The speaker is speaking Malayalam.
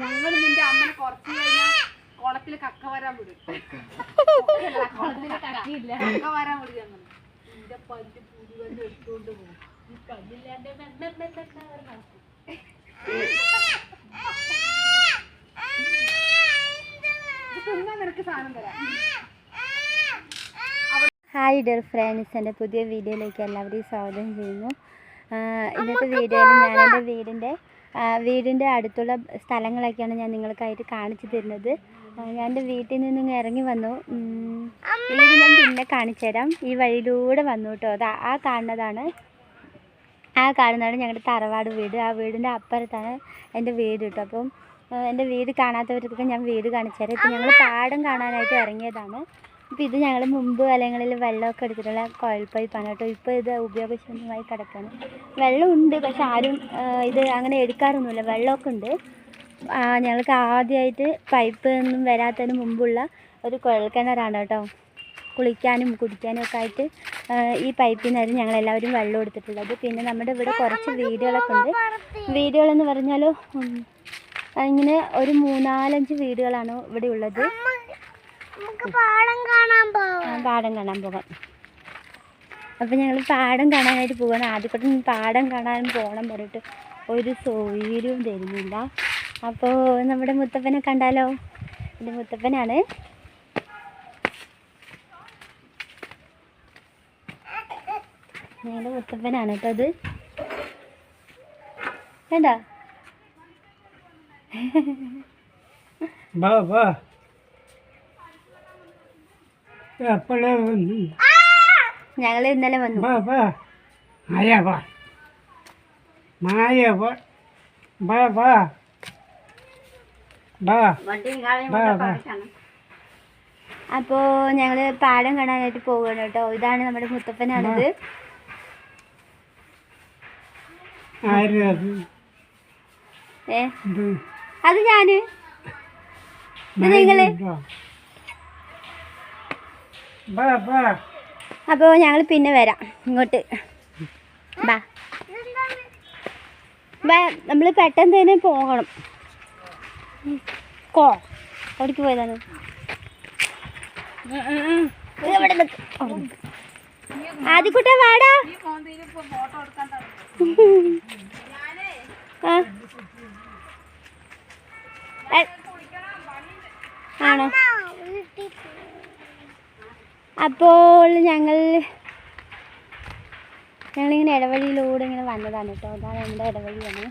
ഞങ്ങൾ നിന്റെ അമ്മനെ കുറച്ചു കഴിഞ്ഞാൽ കുളത്തിൽ കക്ക വരാൻ വിടും. കുളത്തിൽ കക്ക വരാൻ വിടും ഞങ്ങൾ നിന്റെ പല്ല് പുലി വന്ന് എടുത്തുകൊണ്ട് പോകും ഈ പല്ലില്ലാണ്ട് മെല്ലെ മെല്ലെ നടക്കും. തിന്നാൻ നിനക്ക് സാധനം തരാം. ഹായ് ഡിയർ ഫ്രണ്ട്സ് എന്റെ പുതിയ വീഡിയോയിലേക്ക് എല്ലാവരെയും സ്വാഗതം ചെയ്യുന്നു. ഇന്നത്തെ വീഡിയോയിൽ ഞാൻ എന്റെ വീടിന്റെ വീടിന്റെ അടുത്തുള്ള സ്ഥലങ്ങളൊക്കെയാണ് ഞാൻ നിങ്ങൾക്കായിട്ട് കാണിച്ചു തരുന്നത്. ഞാൻ എന്റെ വീട്ടിൽ നിന്നും ഇറങ്ങി വന്നു. ഇല്ലെങ്കിൽ ഞാൻ പിന്നെ കാണിച്ചു തരാം. ഈ വഴിയിലൂടെ വന്നു കേട്ടോ. അത് ആ കാണുന്നതാണ്. ആ കാണുന്നതാണ് ഞങ്ങളുടെ തറവാട് വീട്. ആ വീടിന്റെ അപ്പുറത്താണ് എന്റെ വീട് കേട്ടോ. അപ്പം എന്റെ വീട് കാണാത്തവർക്കൊക്കെ ഞാൻ വീട് കാണിച്ചു തരാം. ഇപ്പം ഞങ്ങൾ പാടം കാണാനായിട്ട് ഇറങ്ങിയതാണ്. അപ്പോൾ ഇത് ഞങ്ങൾ മുമ്പ് കാലങ്ങളിൽ വെള്ളമൊക്കെ എടുത്തിട്ടുള്ള കോയിൽ പൈപ്പാണ് കേട്ടോ. ഇപ്പോൾ ഇത് ഉപയോഗശൂന്യമായി കിടക്കുകയാണ് വെള്ളമുണ്ട് പക്ഷെ ആരും ഇത് അങ്ങനെ എടുക്കാറൊന്നുമില്ല. വെള്ളമൊക്കെ ഉണ്ട്. ഞങ്ങൾക്ക് ആദ്യമായിട്ട് പൈപ്പ് ഒന്നും വരാത്തതിന് മുമ്പുള്ള ഒരു കുഴൽക്കിണറാണ് കേട്ടോ. കുളിക്കാനും കുടിക്കാനും ഒക്കെ ആയിട്ട് ഈ പൈപ്പിൽ നിന്നായിരുന്നു ഞങ്ങൾ എല്ലാവരും വെള്ളം എടുത്തിട്ടുള്ളത്. പിന്നെ നമ്മുടെ ഇവിടെ കുറച്ച് വീടുകളൊക്കെ ഉണ്ട്. വീടുകളെന്ന് പറഞ്ഞാൽ ഇങ്ങനെ ഒരു മൂന്നാലഞ്ച് വീടുകളാണ് ഇവിടെ ഉള്ളത്. പാടം കാണാൻ പോവാം. പാടം കാണാൻ പോകാം അപ്പം ഞങ്ങൾ പാടം കാണാനായിട്ട് പോകണം ആദ്യക്കൂട്ടം പാടം കാണാൻ പോകണം പറഞ്ഞിട്ട് ഒരു സൗകര്യവും തരുന്നില്ല. അപ്പോൾ നമ്മുടെ മുത്തപ്പനെ കണ്ടാലോ? ഇത് മുത്തപ്പനാണ്. ഞങ്ങളുടെ മുത്തപ്പനാണ് കേട്ടോ അത്. വേണ്ട വാ വാ. എപ്പോഴേ വന്നു? ഞങ്ങൾ ഇന്നലെ വന്നു. മായ വാ. മായ വാ. വാ വാ. വാ. വാ അപ്പോൾ ഞങ്ങൾ പാടം കാണാനായിട്ട് പോവുകയാണ് കേട്ടോ. ഇതാണ് നമ്മുടെ മുത്തപ്പനാണത്. ഏ? അത് ഞാൻ. നിങ്ങൾ. അപ്പോൾ ഞങ്ങൾ പിന്നെ വരാം. ഇങ്ങോട്ട്. ബാ. ബാ നമ്മൾ പെട്ടെന്ന് തന്നെ പോകണം. കോ. അവിടേക്ക് പോയതാണ്? ആദ്യക്കുട്ടാ വാടാ. ആണോ? അപ്പോൾ ഞങ്ങൾ ഞങ്ങളിങ്ങനെ ഇടവഴിയിലൂടെ ഇങ്ങനെ വന്നതാണ് കേട്ടോ. അതാണ് നമ്മുടെ ഇടവഴിയാണ്.